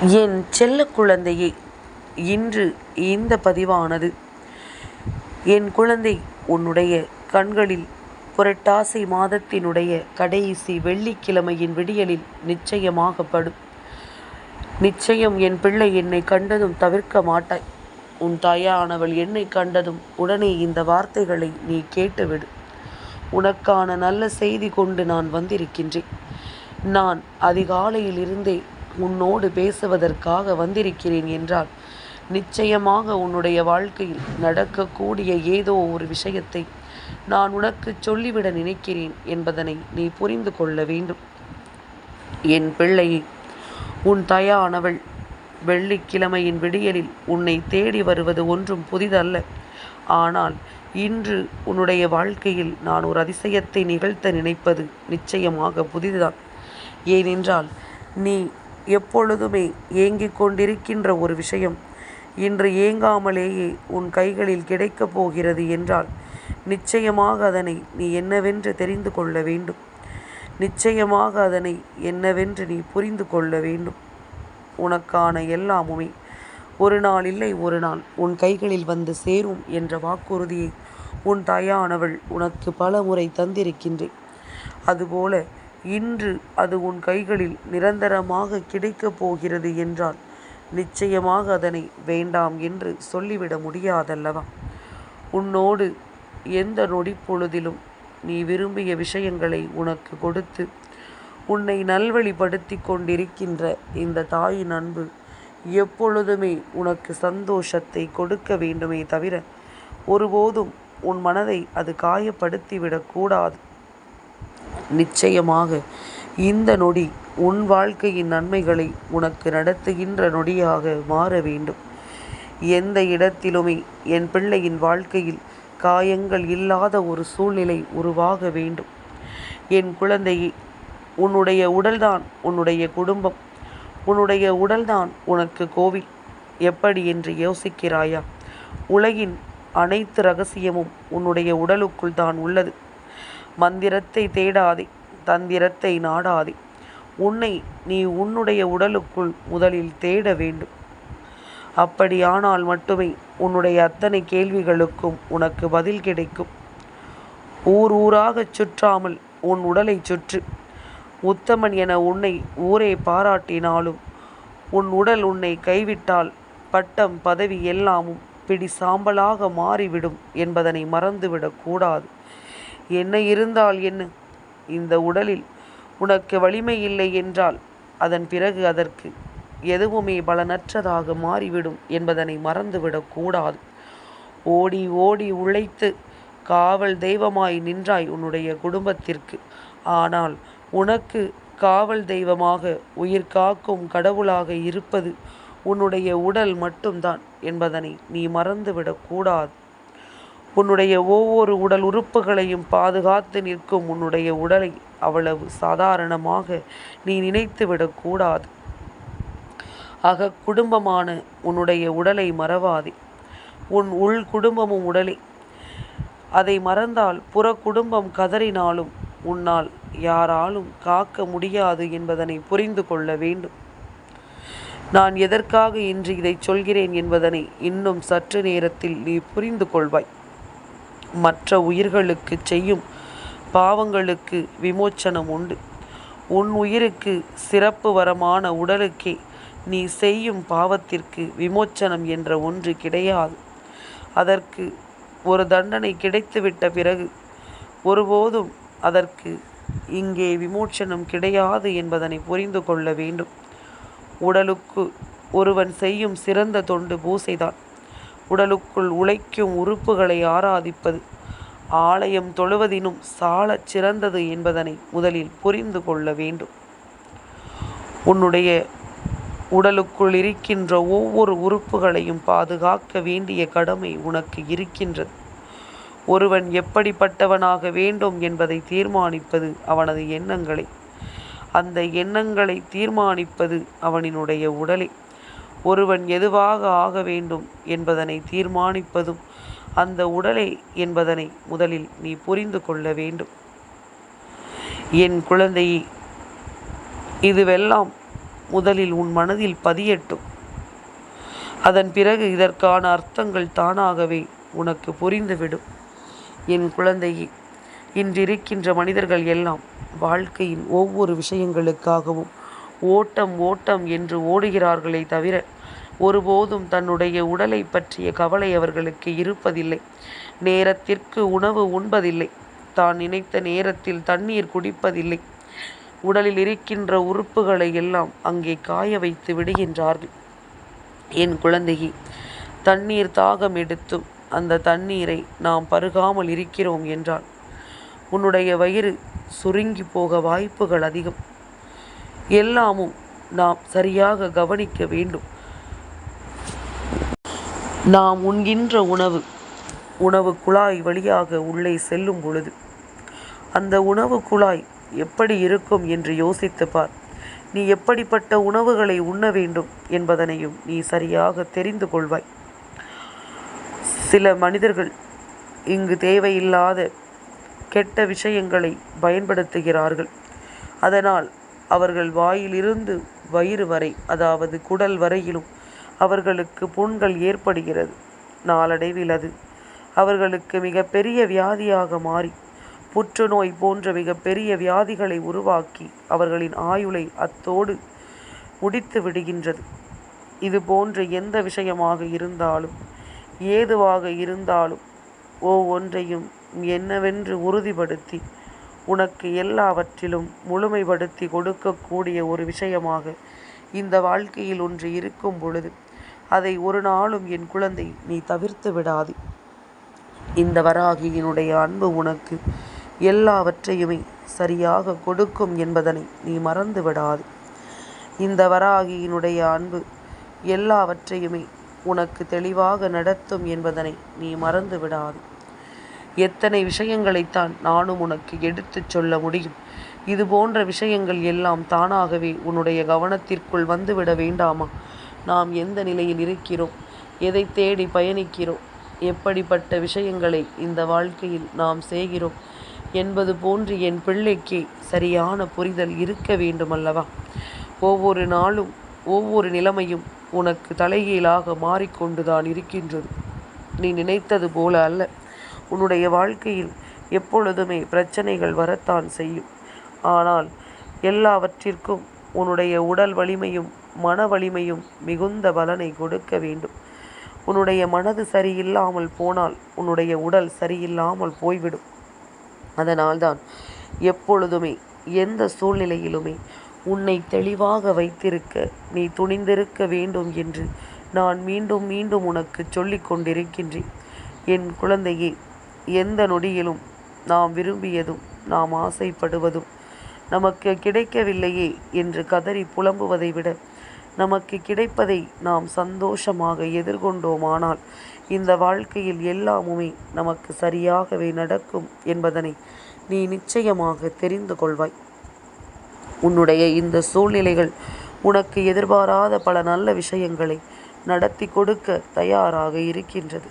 என் செல்ல குழந்தையே இன்று இந்த பதிவானது. என் குழந்தை உன்னுடைய கண்களில் புரட்டாசி மாதத்தினுடைய கடைசி வெள்ளிக்கிழமையின் விடியலில் நிச்சயமாகப்படும் நிச்சயம் என் பிள்ளை என்னை கண்டதும் தவிர்க்க மாட்டாய். உன் தாயானவள் என்னை கண்டதும் உடனே இந்த வார்த்தைகளை நீ கேட்டுவிடு. உனக்கான நல்ல செய்தி கொண்டு நான் வந்திருக்கின்றேன். நான் அதிகாலையில் இருந்தே உன்னோடு பேசுவதற்காக வந்திருக்கிறேன் என்றால் நிச்சயமாக உன்னுடைய வாழ்க்கையில் நடக்கக்கூடிய ஏதோ ஒரு விஷயத்தை நான் உனக்கு சொல்லிவிட நினைக்கிறேன் என்பதனை நீ புரிந்து கொள்ள வேண்டும். என் பிள்ளையை உன் தயானவள் வெள்ளிக்கிழமையின் விடியலில் உன்னை தேடி வருவது ஒன்றும் புதிதல்ல. ஆனால் இன்று உன்னுடைய வாழ்க்கையில் நான் ஒரு அதிசயத்தை நிகழ்த்த நினைப்பது நிச்சயமாக புதிதுதான். ஏனென்றால் நீ எப்பொழுதுமே ஏங்கிக் கொண்டிருக்கின்ற ஒரு விஷயம். இன்று ஏங்காமலேயே உன் கைகளில் கிடைக்கப் போகிறது என்றால் நிச்சயமாக அதனை நீ என்னவென்று தெரிந்து கொள்ள வேண்டும். நிச்சயமாக அதனை என்னவென்று நீ புரிந்து கொள்ள வேண்டும். உனக்கான எல்லாமுமே ஒரு நாள் இல்லை ஒரு நாள் உன் கைகளில் வந்து சேரும் என்ற வாக்குறுதியை உன் தாயானவள் உனக்கு பல முறை தந்திருக்கின்றேன் அதுபோல இன்று அது உன் கைகளில் நிரந்தரமாக கிடைக்கப் போகிறது என்றால் நிச்சயமாக அதனை வேண்டாம் என்று சொல்லிவிட முடியாதல்லவா? உன்னோடு எந்த நொடிப்பொழுதிலும் நீ விரும்பிய விஷயங்களை உனக்கு கொடுத்து உன்னை நல்வழிப்படுத்தி கொண்டிருக்கின்ற இந்த தாயின் அன்பு எப்பொழுதுமே உனக்கு சந்தோஷத்தை கொடுக்க வேண்டுமே தவிர ஒருபோதும் உன் மனதை அது காயப்படுத்திவிடக்கூடாது. நிச்சயமாக. இந்த நொடி உன் வாழ்க்கையின் நன்மைகளை உனக்கு நடத்துகின்ற நொடியாக மாற வேண்டும். எந்த இடத்திலுமே என் பிள்ளையின் வாழ்க்கையில் காயங்கள் இல்லாத ஒரு சூழ்நிலை உருவாக வேண்டும். என் குழந்தையை உன்னுடைய உடல்தான் உன்னுடைய குடும்பம். உன்னுடைய உடல்தான் உனக்கு கோவில். எப்படி என்று யோசிக்கிறாயா? உலகின் அனைத்து ரகசியமும் உன்னுடைய உடலுக்குள் தான் உள்ளது. மந்திரத்தை தேடாதே தந்திரத்தை நாடாதே. உன்னை நீ உன்னுடைய உடலுக்குள் முதலில் தேட வேண்டும். அப்படியானால் மட்டுமே உன்னுடைய அத்தனை கேள்விகளுக்கும் உனக்கு பதில் கிடைக்கும். ஊர் ஊராகச் சுற்றாமல் உன் உடலை சுற்று. உத்தமன் என உன்னை ஊரே பாராட்டினாலும் உன் உடல் உன்னை கைவிட்டால் பட்டம் பதவி எல்லாமும் பிடி சாம்பலாக மாறிவிடும் என்பதனை மறந்துவிடக்கூடாது என்ன இருந்தால் என்ன? இந்த உடலில் உனக்கு வலிமை இல்லை என்றால் அதன் பிறகு அதற்கு எதுவுமே பலனற்றதாக மாறிவிடும் என்பதனை மறந்துவிடக் கூடாது. ஓடி ஓடி உழைத்து காவல் தெய்வமாய் நின்றாய் உன்னுடைய குடும்பத்திற்கு. ஆனால் உனக்கு காவல் தெய்வமாக உயிர் காக்கும் கடவுளாக இருப்பது உன்னுடைய உடல் மட்டும்தான் என்பதனை நீ மறந்துவிடக் கூடாது. உன்னுடைய ஒவ்வொரு உடல் உறுப்புகளையும் பாதுகாத்து நிற்கும் உன்னுடைய உடலை அவ்வளவு சாதாரணமாக நீ நினைத்து விடக்கூடாது. ஆக குடும்பமான உன்னுடைய உடலை மறவாதே. உன் உள் குடும்பமும் உடலே. அதை மறந்தால் புற குடும்பம் கதறினாலும் உன்னால் யாராலும் காக்க முடியாது என்பதனை புரிந்து கொள்ள வேண்டும். நான் எதற்காக இன்று இதை சொல்கிறேன் என்பதனை இன்னும் சற்று நேரத்தில் நீ புரிந்து கொள்வாய். மற்ற உயிர்களுக்கு செய்யும் பாவங்களுக்கு விமோச்சனம் உண்டு. உன் உயிருக்கு சிறப்பு வரமான உடலுக்கே நீ செய்யும் பாவத்திற்கு விமோச்சனம் என்ற ஒன்று கிடையாது. அதற்கு ஒரு தண்டனை கிடைத்துவிட்ட பிறகு ஒருபோதும் அதற்கு இங்கே விமோச்சனம் கிடையாது என்பதனை புரிந்து கொள்ள வேண்டும். உடலுக்கு ஒருவன் செய்யும் சிறந்த தொண்டு பூசைதான். உடலுக்குள் உழைக்கும் உறுப்புகளை ஆராதிப்பது. ஆலயம் தொழுவதினும் சாலச் சிறந்தது என்பதனை முதலில் புரிந்து கொள்ள வேண்டும். உன்னுடைய உடலுக்குள் இருக்கின்ற ஒவ்வொரு உறுப்புகளையும் பாதுகாக்க வேண்டிய கடமை உனக்கு இருக்கின்றது. ஒருவன் எப்படிப்பட்டவனாக வேண்டும் என்பதை தீர்மானிப்பது அவனது எண்ணங்களை. அந்த எண்ணங்களை தீர்மானிப்பது அவனினுடைய உடலை. ஒருவன் எதுவாக ஆக வேண்டும் என்பதனை தீர்மானிப்பதும் அந்த உடலை என்பதனை முதலில் நீ புரிந்து கொள்ள வேண்டும். என் குழந்தையே இதுவெல்லாம் முதலில் உன் மனதில் பதியட்டும். அதன் பிறகு இதற்கான அர்த்தங்கள் தானாகவே உனக்கு புரிந்துவிடும். என் குழந்தையே இன்றிருக்கின்ற மனிதர்கள் எல்லாம் வாழ்க்கையின் ஒவ்வொரு விஷயங்களுக்காகவும் ஓட்டம் ஓட்டம் என்று ஓடுகிறார்களே தவிர ஒருபோதும் தன்னுடைய உடலை பற்றிய கவலை அவர்களுக்கு இருப்பதில்லை. நேரத்திற்கு உணவு உண்பதில்லை. தான் நினைத்த நேரத்தில் தண்ணீர் குடிப்பதில்லை. உடலில் இருக்கின்ற உறுப்புகளை எல்லாம் அங்கே காய வைத்து விடுகின்றார்கள். என் குழந்தையே தண்ணீர் தாகம் எடுத்தும் அந்த தண்ணீரை நாம் பருகாமல் இருக்கிறோம் என்றால் உன்னுடைய வயிறு சுருங்கி போக வாய்ப்புகள் அதிகம். எல்லாமும் நாம் சரியாக கவனிக்க வேண்டும். நாம் உண்கின்ற உணவு உணவு குழாய் வழியாக உள்ளே செல்லும் பொழுது அந்த உணவு குழாய் எப்படி இருக்கும் என்று யோசித்து பார். நீ எப்படிப்பட்ட உணவுகளை உண்ண வேண்டும் என்பதனையும் நீ சரியாக தெரிந்து கொள்வாய். சில மனிதர்கள் இங்கு தேவையில்லாத கெட்ட விஷயங்களை பயன்படுத்துகிறார்கள். அதனால் அவர்கள் வாயிலிருந்து வயிறு வரை அதாவது குடல் வரையிலும் அவர்களுக்கு புண்கள் ஏற்படுகிறது. நாளடைவில் அது அவர்களுக்கு மிகப்பெரிய வியாதியாக மாறி புற்றுநோய் போன்ற மிகப்பெரிய வியாதிகளை உருவாக்கி அவர்களின் ஆயுளை அத்தோடு முடித்து விடுகின்றது. இது போன்ற எந்த விஷயமாக இருந்தாலும் ஏதுவாக இருந்தாலும் ஒவ்வொன்றையும் என்னவென்று உறுதிப்படுத்தி உனக்கு எல்லாவற்றிலும் முழுமைப்படுத்தி கொடுக்கக்கூடிய ஒரு விஷயமாக இந்த வாழ்க்கையில் ஒன்று இருக்கும் பொழுது அதை ஒரு நாளும் என் குழந்தை நீ தவிர்த்து விடாது. இந்த வராகியினுடைய அன்பு உனக்கு எல்லாவற்றையுமே சரியாக கொடுக்கும் என்பதனை நீ மறந்து விடாது. இந்த வராகியினுடைய அன்பு எல்லாவற்றையுமே உனக்கு தெளிவாக நடத்தும் என்பதனை நீ மறந்து விடாது. எத்தனை விஷயங்களைத்தான் நானும் உனக்கு எடுத்துச் சொல்ல முடியும். இது போன்ற விஷயங்கள் எல்லாம் தானாகவே உன்னுடைய கவனத்திற்குள் வந்துவிட வேண்டாமா? நாம் எந்த நிலையில் இருக்கிறோம்? எதை தேடி பயணிக்கிறோம்? எப்படிப்பட்ட விஷயங்களை இந்த வாழ்க்கையில் நாம் செய்கிறோம்? என்பது போன்று என் பிள்ளைக்கு சரியான புரிதல் இருக்க வேண்டுமல்லவா? ஒவ்வொரு நாளும் ஒவ்வொரு நிலைமையும் உனக்கு தலைகீழாக மாறிக்கொண்டுதான் இருக்கின்றது. நீ நினைத்தது போல அல்ல. உன்னுடைய வாழ்க்கையில் எப்பொழுதுமே பிரச்சனைகள் வரத்தான் செய்யும். ஆனால் எல்லாவற்றிற்கும் உன்னுடைய உடல் வலிமையும் மன வலிமையும் மிகுந்த பலனை கொடுக்க வேண்டும். உன்னுடைய மனது சரியில்லாமல் போனால் உன்னுடைய உடல் சரியில்லாமல் போய்விடும். அதனால்தான் எப்பொழுதுமே எந்த சூழ்நிலையிலுமே உன்னை தெளிவாக வைத்திருக்க நீ துணிந்திருக்க வேண்டும் என்று நான் மீண்டும் மீண்டும் உனக்கு சொல்லிக் கொண்டிருக்கின்றேன். என் குழந்தையே எந்த நொடியிலும் நாம் விரும்பியதும் நாம் ஆசைப்படுவதும் நமக்கு கிடைக்கவில்லையே என்று கதறி புலம்புவதை விட நமக்கு கிடைப்பதை நாம் சந்தோஷமாக எதிர்கொண்டோமானால் இந்த வாழ்க்கையில் எல்லாமுமே நமக்கு சரியாகவே நடக்கும் என்பதனை நீ நிச்சயமாக தெரிந்து கொள்வாய். உன்னுடைய இந்த சூழ்நிலைகள் உனக்கு எதிர்பாராத பல நல்ல விஷயங்களை நடத்தி கொடுக்க தயாராக இருக்கின்றது.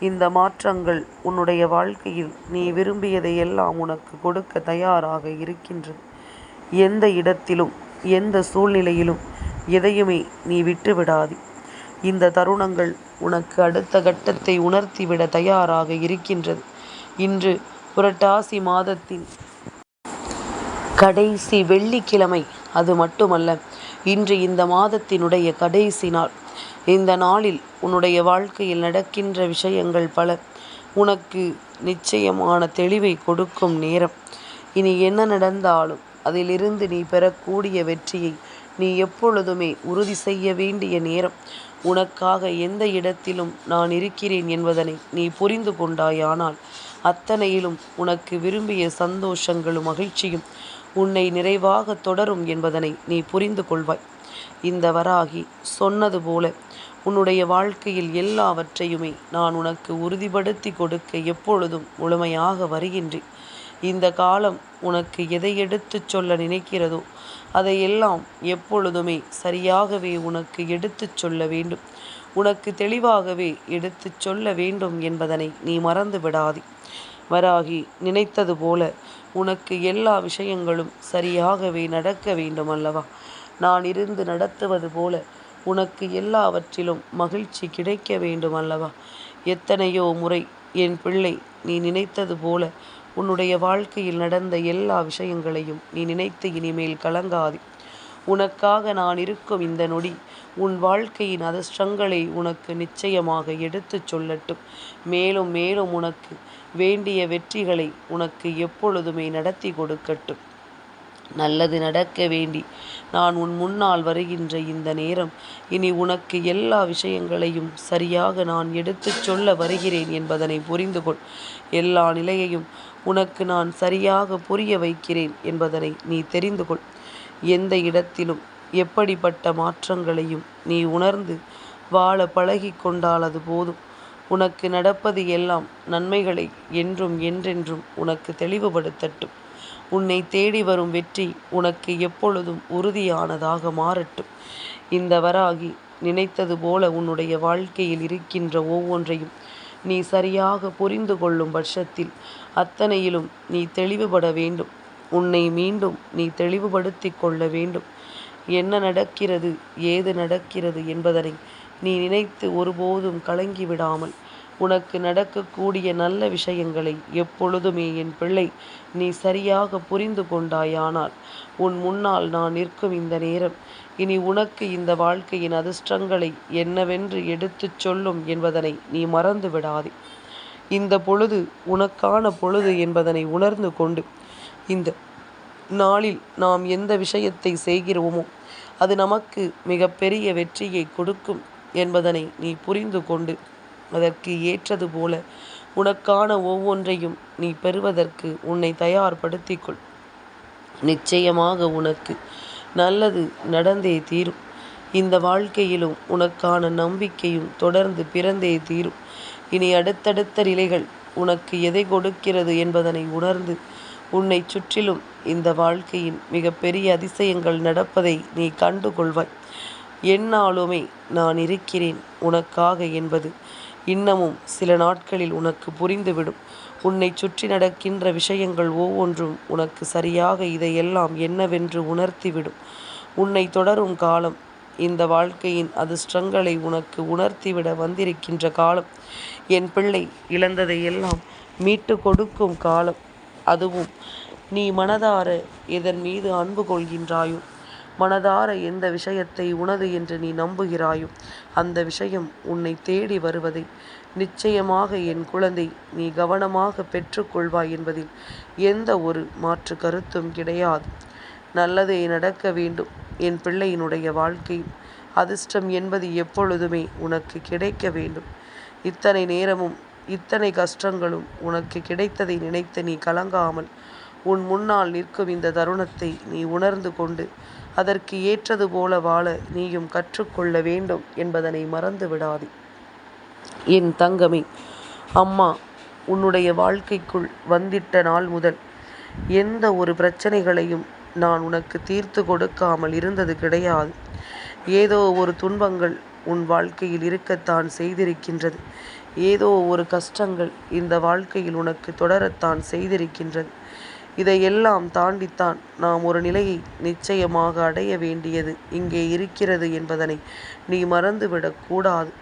இந்த மாற்றங்கள் உன்னுடைய வாழ்க்கையில் நீ விரும்பியதை எல்லாம் உனக்கு கொடுக்க தயாராக இருக்கின்றது. எந்த இடத்திலும் எந்த சூழ்நிலையிலும் எதையுமே நீ விட்டுவிடாது. இந்த தருணங்கள் உனக்கு அடுத்த கட்டத்தை உணர்த்திவிட தயாராக இருக்கின்றது. இன்று புரட்டாசி மாதத்தின் கடைசி வெள்ளிக்கிழமை. அது மட்டுமல்ல இன்று இந்த மாதத்தினுடைய கடைசி நாள். இந்த நாளில் உன்னுடைய வாழ்க்கையில் நடக்கின்ற விஷயங்கள் பல. உனக்கு நிச்சயமான தெளிவை கொடுக்கும் நேரம். இனி என்ன நடந்தாலும் அதிலிருந்து நீ பெறக்கூடிய வெற்றியை நீ எப்பொழுதுமே உறுதி செய்ய வேண்டிய நேரம். உனக்காக எந்த இடத்திலும் நான் இருக்கிறேன் என்பதனை நீ புரிந்து கொண்டாயானால் அத்தனையிலும் உனக்கு விரும்பிய சந்தோஷங்களும் மகிழ்ச்சியும் உன்னை நிறைவாக தொடரும் என்பதனை நீ புரிந்து கொள்வாய். இந்த வராகி சொன்னது போல உன்னுடைய வாழ்க்கையில் எல்லாவற்றையுமே நான் உனக்கு உறுதிப்படுத்தி கொடுக்க எப்பொழுதும் முழுமையாக வருகின்றேன். இந்த காலம் உனக்கு எதை எடுத்துச் சொல்ல நினைக்கிறதோ அதையெல்லாம் எப்பொழுதுமே சரியாகவே உனக்கு எடுத்துச் சொல்ல வேண்டும். உனக்கு தெளிவாகவே எடுத்துச் சொல்ல வேண்டும் என்பதனை நீ மறந்து விடாதே. வராகி நினைத்தது போல உனக்கு எல்லா விஷயங்களும் சரியாகவே நடக்க வேண்டும் அல்லவா நான் இருந்து நடத்துவது போல உனக்கு எல்லாவற்றிலும் மகிழ்ச்சி கிடைக்க வேண்டும் அல்லவா எத்தனையோ முறை என் பிள்ளை நீ நினைத்தது போல உன்னுடைய வாழ்க்கையில் நடந்த எல்லா விஷயங்களையும் நீ நினைத்து இனிமேல் கலங்காது. உனக்காக நான் இருக்கும் இந்த நொடி உன் வாழ்க்கையின் அதிர்ஷ்டங்களை உனக்கு நிச்சயமாக எடுத்துச் சொல்லட்டும். மேலும் மேலும் உனக்கு வேண்டிய வெற்றிகளை உனக்கு எப்பொழுதுமே நடத்தி கொடுக்கட்டும். நல்லது நடக்க வேண்டி. நான் உன் முன்னால் வருகின்ற இந்த நேரம் இனி உனக்கு எல்லா விஷயங்களையும் சரியாக நான் எடுத்துச் சொல்ல வருகிறேன் என்பதனை புரிந்து கொள். எல்லா நிலையையும் உனக்கு நான் சரியாக புரிய வைக்கிறேன் என்பதனை நீ தெரிந்து கொள். எந்த இடத்திலும் எப்படிப்பட்ட மாற்றங்களையும் நீ உணர்ந்து வாழ பழகி கொண்டால் அது போதும். உனக்கு நடப்பது எல்லாம் நன்மைகளை என்றும் என்றென்றும் உனக்கு தெளிவுபடுத்தட்டும். உன்னை தேடி வரும் வெற்றி உனக்கு எப்பொழுதும் உறுதியானதாக மாறட்டும். இந்த வராகி நினைத்தது போல உன்னுடைய வாழ்க்கையில் இருக்கின்ற ஒவ்வொன்றையும் நீ சரியாக புரிந்து கொள்ளும் பட்சத்தில் அத்தனையிலும் நீ தெளிவுபட வேண்டும். உன்னை மீண்டும் நீ தெளிவுபடுத்தி கொள்ள வேண்டும். என்ன நடக்கிறது ஏது நடக்கிறது என்பதனை நீ நினைத்து ஒருபோதும் கலங்கி விடாமல் உனக்கு நடக்கக்கூடிய நல்ல விஷயங்களை எப்பொழுதுமே என் பிள்ளை நீ சரியாக புரிந்து கொண்டாயானால் உன் முன்னால் நான் நிற்கும் இந்த நேரம். இனி உனக்கு இந்த வாழ்க்கையின் அதிர்ஷ்டங்களை என்னவென்று எடுத்துச் சொல்லும் என்பதனை நீ மறந்து விடாதே. இந்த பொழுது உனக்கான பொழுது என்பதனை உணர்ந்து கொண்டு இந்த நாளில் நாம் எந்த விஷயத்தை செய்கிறோமோ அது நமக்கு மிகப்பெரிய வெற்றியை கொடுக்கும் என்பதனை நீ புரிந்து கொண்டு அதற்கு ஏற்றது போல. உனக்கான ஒவ்வொன்றையும் நீ பெறுவதற்கு உன்னை தயார்படுத்திக்கொள். நிச்சயமாக உனக்கு நல்லது நடந்தே தீரும். இந்த வாழ்க்கையிலும் உனக்கான நம்பிக்கையும் தொடர்ந்து பிறந்தே தீரும். இனி அடுத்தடுத்த நிலைகள் உனக்கு எதை கொடுக்கிறது என்பதனை உணர்ந்து உன்னை சுற்றிலும் இந்த வாழ்க்கையின் மிகப்பெரிய அதிசயங்கள் நடப்பதை நீ கண்டு கொள்வாய் என்னாலுமே நான் இருக்கிறேன் உனக்காக என்பது இன்னமும் சில நாட்களில் உனக்கு புரிந்துவிடும். உன்னை சுற்றி நடக்கின்ற விஷயங்கள் ஒவ்வொன்றும் உனக்கு சரியாக இதையெல்லாம் என்னவென்று உணர்த்திவிடும். உன்னை தொடரும் காலம் இந்த வாழ்க்கையின் அதிர்ஷ்டங்களை உனக்கு உணர்த்திவிட வந்திருக்கின்ற காலம். என் பிள்ளை இழந்ததை எல்லாம் மீட்டு கொடுக்கும் காலம். அதுவும் நீ மனதார எதன் மீது அன்பு கொள்கின்றாயோ. மனதார எந்த விஷயத்தை உனது என்று நீ நம்புகிறாயோ அந்த விஷயம் உன்னை தேடி வருவதை நிச்சயமாக என் குழந்தை நீ கவனமாக பெற்றுக்கொள்வாய் என்பதில் எந்த ஒரு மாற்று கருத்தும் கிடையாது. நல்லதே நடக்க வேண்டும். என் பிள்ளையினுடைய வாழ்க்கை அதிர்ஷ்டம் என்பது எப்பொழுதுமே உனக்கு கிடைக்க வேண்டும். இத்தனை நேரமும் இத்தனை கஷ்டங்களும் உனக்கு கிடைத்ததை நினைத்து நீ கலங்காமல் உன் முன்னால் நிற்கும் இந்த தருணத்தை நீ உணர்ந்து கொண்டு அதற்கு ஏற்றது போல வாழ நீயும் கற்றுக்கொள்ள வேண்டும் என்பதனை மறந்து விடாதே. என் தங்கமே அம்மா உன்னுடைய வாழ்க்கைக்குள் வந்திட்ட நாள் முதல் எந்த ஒரு பிரச்சனைகளையும் நான் உனக்கு தீர்த்து கொடுக்காமல் இருந்தது கிடையாது. ஏதோ ஒரு துன்பங்கள் உன் வாழ்க்கையில் இருக்கத்தான் செய்திருக்கின்றது. ஏதோ ஒரு கஷ்டங்கள் இந்த வாழ்க்கையில் உனக்கு தொடரத்தான் செய்திருக்கின்றது. இதையெல்லாம் தாண்டித்தான் நாம் ஒரு நிலையை நிச்சயமாக அடைய வேண்டியது இங்கே இருக்கிறது என்பதனை நீ மறந்துவிடக் கூடாது.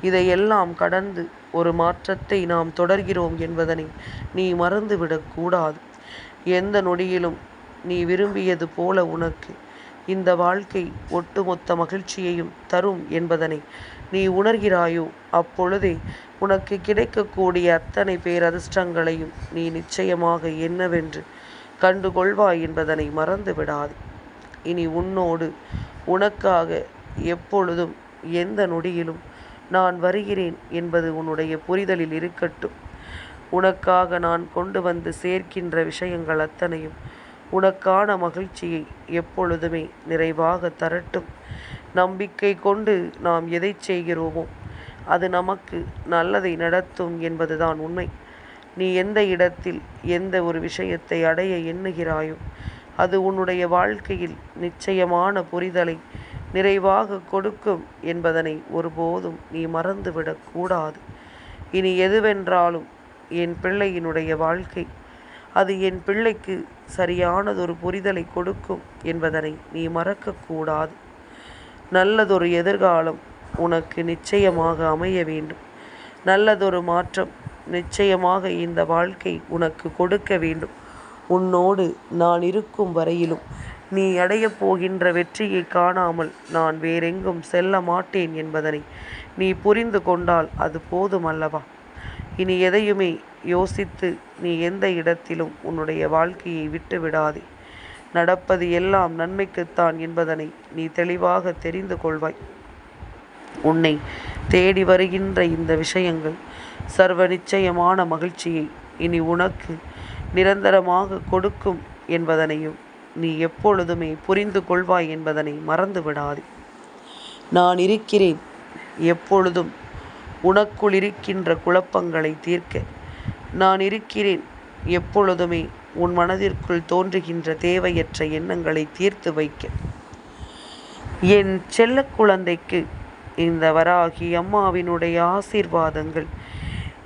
இதையெல்லாம் கடந்து ஒரு மாற்றத்தை நாம் தொடர்கிறோம் என்பதனை நீ மறந்துவிடக் கூடாது. எந்த நொடியிலும் நீ விரும்பியது போல உனக்கு இந்த வாழ்க்கை ஒட்டுமொத்த மகிழ்ச்சியையும் தரும் என்பதனை நீ உணர்கிறாயோ அப்பொழுதே உனக்கு கிடைக்கக்கூடிய அத்தனை பேரதிர்ஷ்டங்களையும் நீ நிச்சயமாக என்னவென்று கண்டு கொள்வாய் என்பதனை மறந்து விடாது இனி உன்னோடு உனக்காக எப்பொழுதும் எந்த நொடியிலும் நான் வருகிறேன் என்பது உன்னுடைய புரிதலில் இருக்கட்டும். உனக்காக நான் கொண்டு வந்து சேர்க்கின்ற விஷயங்கள் அத்தனையும் உனக்கான மகிழ்ச்சியை எப்பொழுதுமே நிறைவாக தரட்டும். நம்பிக்கை கொண்டு நாம் எதை செய்கிறோமோ அது நமக்கு நல்லதை நடத்தும் என்பதுதான் உண்மை. நீ எந்த இடத்தில் எந்த ஒரு விஷயத்தை அடைய எண்ணுகிறாயோ அது உன்னுடைய வாழ்க்கையில் நிச்சயமான புரிதலை நிறைவாக கொடுக்கும் என்பதனை ஒருபோதும் நீ மறந்துவிடக்கூடாது இனி எதுவென்றாலும் என் பிள்ளையினுடைய வாழ்க்கை அது என் பிள்ளைக்கு சரியானதொரு புரிதலை கொடுக்கும் என்பதனை நீ மறக்கக்கூடாது நல்லதொரு எதிர்காலம் உனக்கு நிச்சயமாக அமைய வேண்டும். நல்லதொரு மாற்றம் நிச்சயமாக இந்த வாழ்க்கை உனக்கு கொடுக்க வேண்டும். உன்னோடு நான் இருக்கும் வரையிலும் நீ அடையப் போகின்ற வெற்றியை காணாமல் நான் வேறெங்கும் செல்ல மாட்டேன் என்பதனை நீ புரிந்து கொண்டால் அது போதும் அல்லவா? இனி எதையுமே யோசித்து நீ எந்த இடத்திலும் உன்னுடைய வாழ்க்கையை விட்டு விடாதே நடப்பது எல்லாம் நன்மைக்குத்தான் என்பதனை நீ தெளிவாக தெரிந்து கொள்வாய். உன்னை தேடி வருகின்ற இந்த விஷயங்கள் சர்வ நிச்சயமான மகிழ்ச்சியை இனி உனக்கு நிரந்தரமாக கொடுக்கும் என்பதனையும் நீ எப்பொழுதுமே புரிந்து கொள்வாய் என்பதனை மறந்து விடாதே. நான் இருக்கிறேன். எப்பொழுதும் உனக்குள் இருக்கின்ற குழப்பங்களை தீர்க்க நான் இருக்கிறேன். எப்பொழுதுமே உன் மனதிற்குள் தோன்றுகின்ற தேவையற்ற எண்ணங்களை தீர்த்து வைக்க. என் செல்ல குழந்தைக்கு இந்த வராகி அம்மாவினுடைய ஆசீர்வாதங்கள்